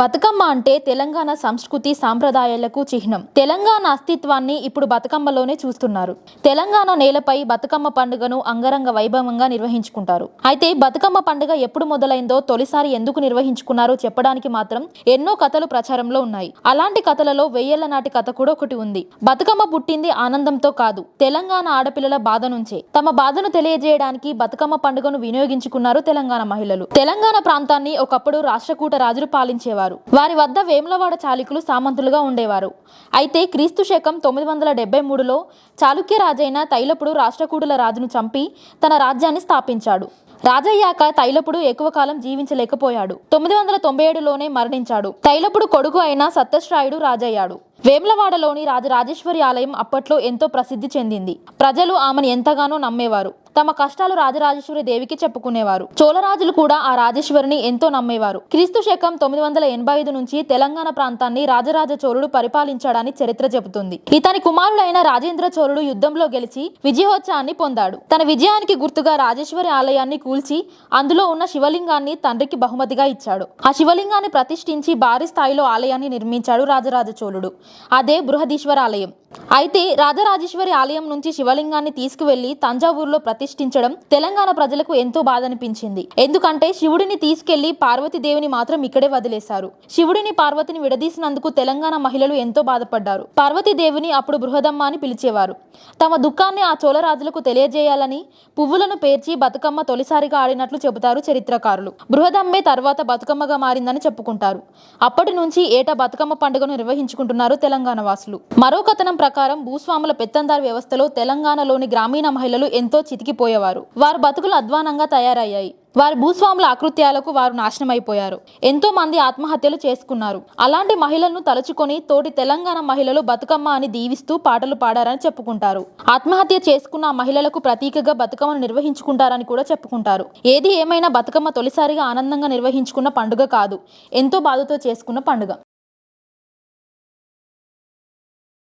బతుకమ్మ అంటే తెలంగాణ సంస్కృతి సాంప్రదాయాలకు చిహ్నం. తెలంగాణ అస్తిత్వాన్ని ఇప్పుడు బతుకమ్మలోనే చూస్తున్నారు. తెలంగాణ నేలపై బతుకమ్మ పండుగను అంగరంగ వైభవంగా నిర్వహించుకుంటారు. అయితే బతుకమ్మ పండుగ ఎప్పుడు మొదలైందో తొలిసారి ఎందుకు నిర్వహించుకున్నారో చెప్పడానికి మాత్రం ఎన్నో కథలు ప్రచారంలో ఉన్నాయి. అలాంటి కథలలో వెయ్యేళ్ళ నాటి కథ కూడా ఒకటి ఉంది. బతుకమ్మ పుట్టింది ఆనందంతో కాదు తెలంగాణ ఆడపిల్లల బాధ నుంచే. తమ బాధను తెలియజేయడానికి బతుకమ్మ పండుగను వినియోగించుకున్నారు తెలంగాణ మహిళలు. తెలంగాణ ప్రాంతాన్ని ఒకప్పుడు రాష్ట్రకూట రాజులు పాలించేవారు. వారి వద్ద వేములవాడ చాళుక్యులు సామంతులుగా ఉండేవారు. అయితే క్రీస్తు శకం తొమ్మిది వందల డెబ్బై మూడులో చాళుక్య రాజైన తైలపుడు రాష్ట్రకూటుల రాజును చంపి తన రాజ్యాన్ని స్థాపించాడు. రాజయ్యాక తైలపుడు ఎక్కువ కాలం జీవించలేకపోయాడు. తొమ్మిది వందల తొంభై ఏడులోనే మరణించాడు. తైలపుడు కొడుకు అయిన సత్యశ్రాయుడు రాజయ్యాడు. వేములవాడలోని రాజరాజేశ్వరి ఆలయం అప్పట్లో ఎంతో ప్రసిద్ధి చెందింది. ప్రజలు ఆమెను ఎంతగానో నమ్మేవారు. తమ కష్టాలు రాజరాజేశ్వరి దేవికి చెప్పుకునేవారు. చోళరాజులు కూడా ఆ రాజేశ్వరిని ఎంతో నమ్మేవారు. క్రీస్తు శకం తొమ్మిది వందల ఎనభై ఐదు నుంచి తెలంగాణ ప్రాంతాన్ని రాజరాజ చోళుడు పరిపాలించాడని చరిత్ర చెబుతుంది. ఇతని కుమారుడైన రాజేంద్ర చోళుడు యుద్ధంలో గెలిచి విజయోత్సవాన్ని పొందాడు. తన విజయానికి గుర్తుగా రాజేశ్వరి ఆలయాన్ని కూల్చి అందులో ఉన్న శివలింగాన్ని తండ్రికి బహుమతిగా ఇచ్చాడు. ఆ శివలింగాన్ని ప్రతిష్ఠించి భారీ స్థాయిలో ఆలయాన్ని నిర్మించాడు రాజరాజ చోళుడు. അതേ ബൃഹദീശ്വരാലയം. అయితే రాజరాజేశ్వరి ఆలయం నుంచి శివలింగాన్ని తీసుకువెళ్ళి తంజావూరులో ప్రతిష్ఠించడం తెలంగాణ ప్రజలకు ఎంతో బాధ అనిపించింది ఎందుకంటే శివుడిని తీసుకెళ్ళి పార్వతీదేవిని మాత్రం ఇక్కడే వదిలేశారు. శివుడిని పార్వతిని విడదీసినందుకు తెలంగాణ మహిళలు ఎంతో బాధపడ్డారు. పార్వతీదేవిని అప్పుడు బృహదమ్మ అని పిలిచేవారు. తమ దుఃఖాన్ని ఆ చోళరాజులకు తెలియజేయాలని పువ్వులను పేర్చి బతుకమ్మ తొలిసారిగా ఆడినట్లు చెబుతారు చరిత్రకారులు. బృహదమ్మే తర్వాత బతుకమ్మగా మారిందని చెప్పుకుంటారు. అప్పటి నుంచి ఏటా బతుకమ్మ పండుగను నిర్వహించుకుంటున్నారు తెలంగాణ వాసులు. మరో కథనం ప్రకారం భూస్వాముల పెత్తందారి వ్యవస్థలో తెలంగాణలోని గ్రామీణ మహిళలు ఎంతో చితికిపోయేవారు. వారు బతుకులు అధ్వానంగా తయారయ్యాయి. వారి భూస్వాముల ఆకృత్యాలకు వారు నాశనమైపోయారు. ఎంతో మంది ఆత్మహత్యలు చేసుకున్నారు. అలాంటి మహిళలను తలుచుకొని తోటి తెలంగాణ మహిళలు బతుకమ్మ అని దీవిస్తూ పాటలు పాడారని చెప్పుకుంటారు. ఆత్మహత్య చేసుకున్న మహిళలకు ప్రతీకగా బతుకమ్మను నిర్వహించుకుంటారని కూడా చెప్పుకుంటారు. ఏది ఏమైనా బతుకమ్మ తొలిసారిగా ఆనందంగా నిర్వహించుకున్న పండుగ కాదు. ఎంతో బాధతో చేసుకున్న పండుగ.